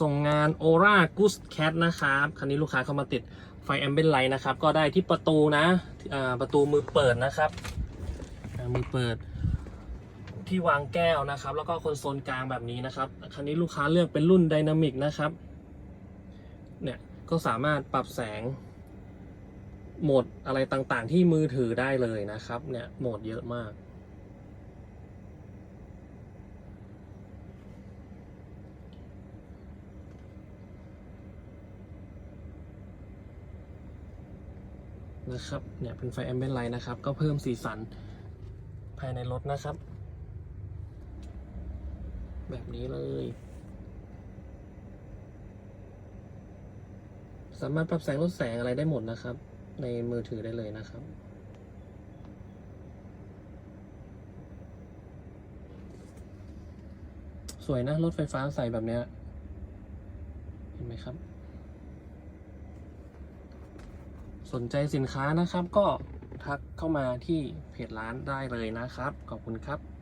ส่งงาน Aura Goose Cat นะครับ คันนี้ลูกค้าเข้ามาติดไฟแอมเบนไลท์นะครับ ก็ได้ที่ประตูนะประตูมือเปิดนะครับ มือเปิดที่วางแก้วนะครับ แล้วก็คอนโซลกลางแบบนี้นะครับ คันนี้ลูกค้าเลือกเป็นรุ่นไดนามิกนะครับ เนี่ย ก็สามารถปรับแสงโหมดอะไรต่างๆ ที่มือถือได้เลยนะครับ เนี่ย โหมดเยอะมาก นะครับ เนี่ยเป็นไฟแอมเบนไลท์นะครับ ก็เพิ่มสีสันภายในรถนะครับ แบบนี้เลย สามารถปรับแสงลดแสงอะไรได้หมดนะครับ ในมือถือได้เลยนะครับสวยนะ รถไฟฟ้าใส่แบบเนี้ย เห็นไหมครับ สนใจสินค้านะครับก็ทักเข้ามาที่เพจร้านได้เลยนะครับ ขอบคุณครับ